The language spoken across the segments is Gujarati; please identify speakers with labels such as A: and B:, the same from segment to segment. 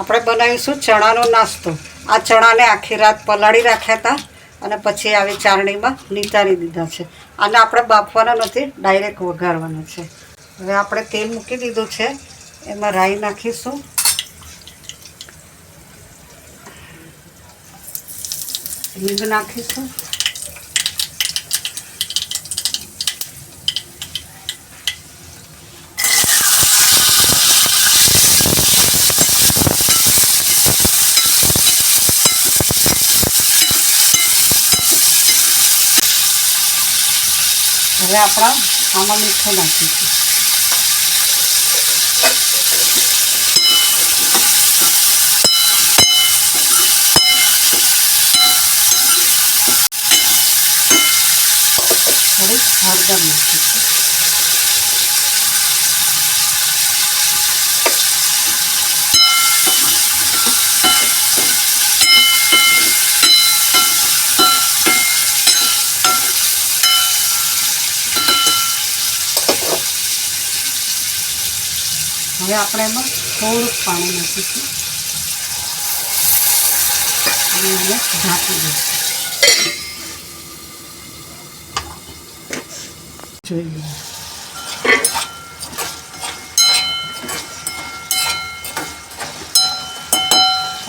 A: આપણે બનાવીશું ચણાનો નાસ્તો. આ ચણાને આખી રાત પલાળી રાખ્યા હતા અને પછી આવી ચારણીમાં નીતારી દીધા છે. આને આપણે બાફવાના નથી, ડાયરેક્ટ વઘારવાના છે. હવે આપણે તેલ મૂકી દીધું છે. એમાં રાઈ નાખીશું. હિંગ નાખીશું. હવે આપણા આમાં મીઠું નાખીશું થોડી હળદર નાખીશું હવે આપણે એમાં થોડુંક પાણી નાખીશું. અને ઢાંકી દઈશું. જોઈએ.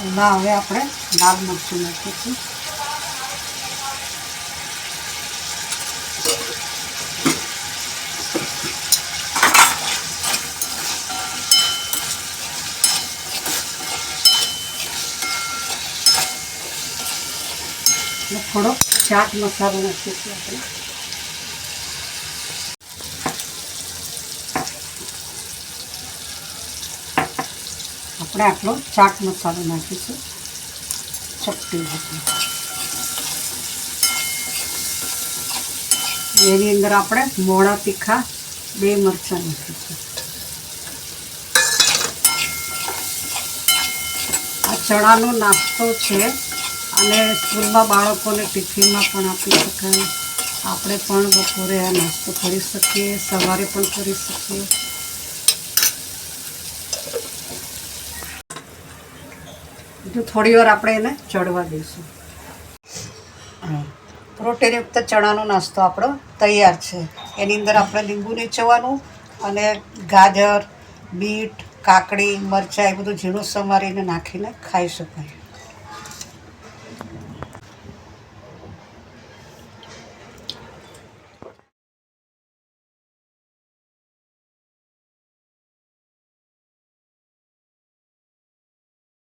A: એમાં હવે આપણે લાલ મરચું નાખીશું. અને થોડો ચાટ મસાલો નાખીશું આપણે. આપણે આટલો ચાટ મસાલો નાખીશું. ચપટી જેટલો એની અંદર આપણે મોળા તીખા બે મરચાં નાખીશું. આ ચણાનો નાસ્તો છે. અને સ્કૂલમાં બાળકોને ટિફિનમાં પણ આપી શકાય. આપણે પણ બપોરે આ નાસ્તો કરી શકીએ, સવારે પણ કરી શકીએ. જો થોડી વાર આપણે એને ચડવા દઈશું. પ્રોટીનયુક્ત ચણાનો નાસ્તો આપણો તૈયાર છે. એની અંદર આપણે લીંબુ નીચવાનું અને ગાજર, બીટ, કાકડી, મરચાં એ બધું ઝીણું સમારીને નાખીને ખાઈ શકાય.